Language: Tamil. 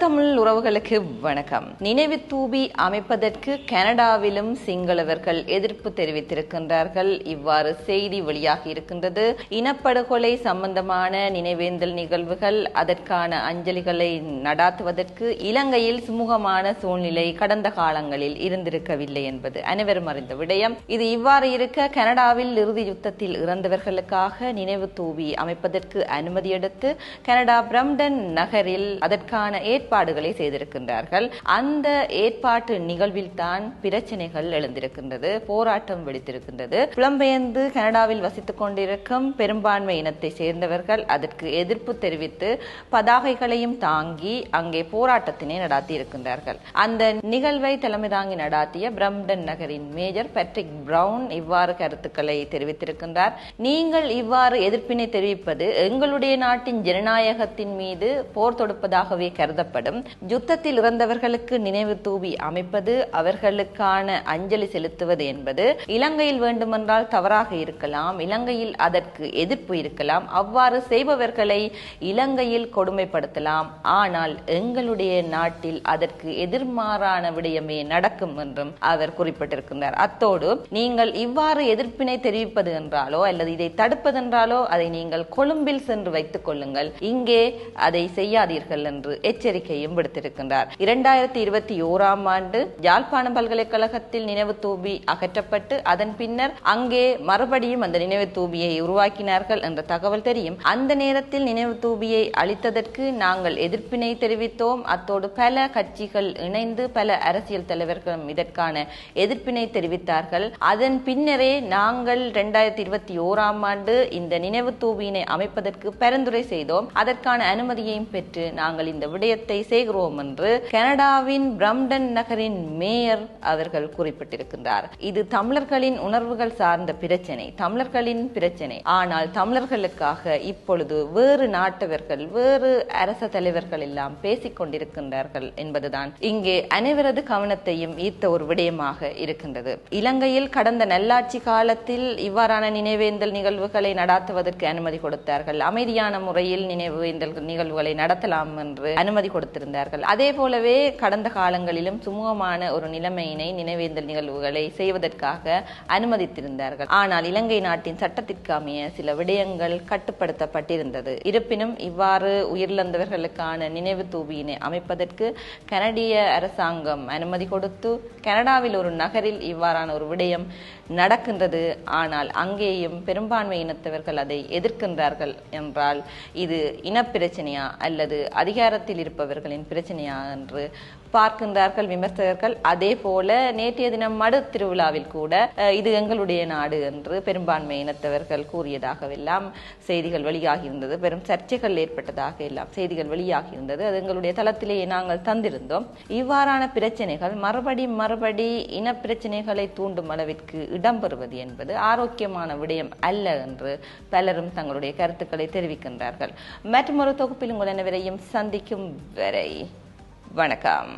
தமிழ் உறவுகளுக்கு வணக்கம். நினைவு தூபி அமைப்பதற்கு கனடாவிலும் சிங்களவர்கள் எதிர்ப்பு தெரிவித்திருக்கின்றார்கள். இவ்வாறு செய்தி வெளியாகி இருக்கின்றது. இனப்படுகொலை சம்பந்தமான நினைவேந்தல் நிகழ்வுகள் அதற்கான அஞ்சலிகளை நடாத்துவதற்கு இலங்கையில் சுமூகமான சூழ்நிலை கடந்த காலங்களில் இருந்திருக்கவில்லை என்பது அனைவரும் அறிந்த விடயம். இது இவ்வாறு இருக்க கனடாவில் இறுதி யுத்தத்தில் இறந்தவர்களுக்காக நினைவு தூவி அமைப்பதற்கு அனுமதி எடுத்து கனடா பிரம்டன் நகரில் அதற்கான ஏற்பாடுகளை செய்திருக்கின்றார்கள். அந்த ஏற்பாட்டு நிகழ்வில் தான் பிரச்சனைகள் எழுந்திருக்கின்றது போராட்டம் வெடித்திருக்கின்றது. புலம்பெயர்ந்து கனடாவில் வசித்துக் கொண்டிருக்கும் பெரும்பான்மை இனத்தை சேர்ந்தவர்கள் அதற்கு எதிர்ப்பு தெரிவித்து பதாகைகளையும் தாங்கி அங்கே போராட்டத்தினை நடாத்தி இருக்கின்றார்கள் அந்த நிகழ்வை தலைமை தாங்கி நடாத்திய பிரம்டன் நகரின் மேஜர் பேட்ரிக் பிரவுன் இவ்வாறு கருத்துக்களை தெரிவித்திருக்கின்றார். நீங்கள் இவ்வாறு எதிர்ப்பினை தெரிவிப்பது எங்களுடைய நாட்டின் ஜனநாயகத்தின் மீது போர் தொடுப்பதாகவே கருதப்படும் யுத்தத்தில் இறந்தவர்களுக்கு நினைவு தூவி அமைப்பது அவர்களுக்கான அஞ்சலி செலுத்துவது என்பது இலங்கையில் வேண்டுமென்றால் தவறாக இருக்கலாம் இலங்கையில் அதற்கு எதிர்ப்பு இருக்கலாம் அவ்வாறு செய்பவர்களை இலங்கையில் கொடுமைப்படுத்தலாம். ஆனால் எங்களுடைய நாட்டில் அதற்கு எதிர்மாறான விடயமே நடக்கும் என்றும் அவர் குறிப்பிட்டிருக்கின்றார். அத்தோடு நீங்கள் இவ்வாறு எதிர்ப்பினை தெரிவிப்பது என்றாலோ அல்லது இதை தடுப்பதென்றாலோ அதை நீங்கள் கொழும்பில் சென்று வைத்துக் கொள்ளுங்கள். இங்கே அதை செய்யாதீர்கள் என்று எச்சரிக்கை எச்சரிக்கையும் விடுத்திருக்கின்றார். இரண்டாயிரத்தி இருபத்தி ஓராம் ஆண்டு யாழ்ப்பாணம் பல்கலைக்கழகத்தில் நினைவு தூபி அகற்றப்பட்டு அதன் பின்னர் அங்கே மறுபடியும் அந்த நினைவு தூபியை உருவாக்கினார்கள் என்ற தகவல் தெரியும். அந்த நேரத்தில் நினைவு தூபியை அளித்ததற்கு நாங்கள் எதிர்ப்பினை தெரிவித்தோம். அத்தோடு பல கட்சிகள் இணைந்து பல அரசியல் தலைவர்களும் இதற்கான எதிர்ப்பினை தெரிவித்தார்கள். அதன் பின்னரே நாங்கள் இரண்டாயிரத்தி இருபத்தி ஓராம் ஆண்டு இந்த நினைவு தூபியினை அமைப்பதற்கு பரிந்துரை செய்தோம். அதற்கான அனுமதியையும் பெற்று நாங்கள் இந்த விடயத்தை செய்கிறோம் என்று கனடாவின் பிரம்டன் நகரின் மேயர் அவர்கள் குறிப்பிட்டிருக்கின்றார். இது தமிழர்களின் உணர்வுகள் சார்ந்த பிரச்சனை தமிழர்களின் பிரச்சனை. ஆனால் தமிழர்களுக்காக இப்பொழுது வேறு நாட்டவர்கள் வேறு அரச தலைவர்கள் எல்லாம் பேசிக் கொண்டிருக்கின்றார்கள் என்பதுதான் இங்கே அனைவரது கவனத்தையும் ஈர்த்த ஒரு விடயமாக இருக்கின்றது. இலங்கையில் கடந்த நல்லாட்சி காலத்தில் இவ்வாறான நினைவேந்தல் நிகழ்வுகளை நடாத்துவதற்கு அனுமதி கொடுத்தார்கள். அமைதியான முறையில் நினைவேந்தல் நிகழ்வுகளை நடத்தலாம் என்று அனுமதி கொடுத்தார்கள். கொடுத்திருந்தார்கள். அதே போலவே கடந்த காலங்களிலும் சுமூகமான ஒரு நிலைமையினை நினைவேந்தல் நிகழ்வுகளை செய்வதற்காக அனுமதித்திருந்தார்கள். ஆனால் இலங்கை நாட்டின் சட்டத்திற்கு அமைய சில விடயங்கள் கட்டுப்படுத்தப்பட்டிருந்தது. இருப்பினும் இவ்வாறு உயிரிழந்தவர்களுக்கான நினைவு தூபியினை அமைப்பதற்கு கனடிய அரசாங்கம் அனுமதி கொடுத்து கனடாவில் ஒரு நகரில் இவ்வாறான ஒரு விடயம் நடக்கின்றது. ஆனால் அங்கேயும் பெரும்பான்மை இனத்தவர்கள் அதை எதிர்க்கின்றார்கள் என்றால் இது இனப்பிரச்சனையா அல்லது அதிகாரத்தில் இருப்பவர்களின் பிரச்சனையா என்று பார்க்கின்றார்கள் விமர்சகர்கள் அதே போல நேற்றைய தினம் மடு திருவிழாவில் கூட இது எங்களுடைய நாடு என்று பெரும்பான்மை இனத்தவர்கள் கூறியதாகவெல்லாம் செய்திகள் வெளியாகியிருந்தது. பெரும் சர்ச்சைகள் ஏற்பட்டதாக எல்லாம் செய்திகள் வெளியாகியிருந்தது. அது எங்களுடைய தளத்திலேயே நாங்கள் தந்திருந்தோம். இவ்வாறான பிரச்சனைகள் மறுபடி மறுபடி இன பிரச்சனைகளை தூண்டும் அளவிற்கு இடம்பெறுவது என்பது ஆரோக்கியமான விடயம் அல்ல என்று பலரும் தங்களுடைய கருத்துக்களை தெரிவிக்கின்றார்கள். மற்றொரு தொகுப்பில் உங்கள் அனைவரையும் சந்திக்கும் வரை வணக்கம்.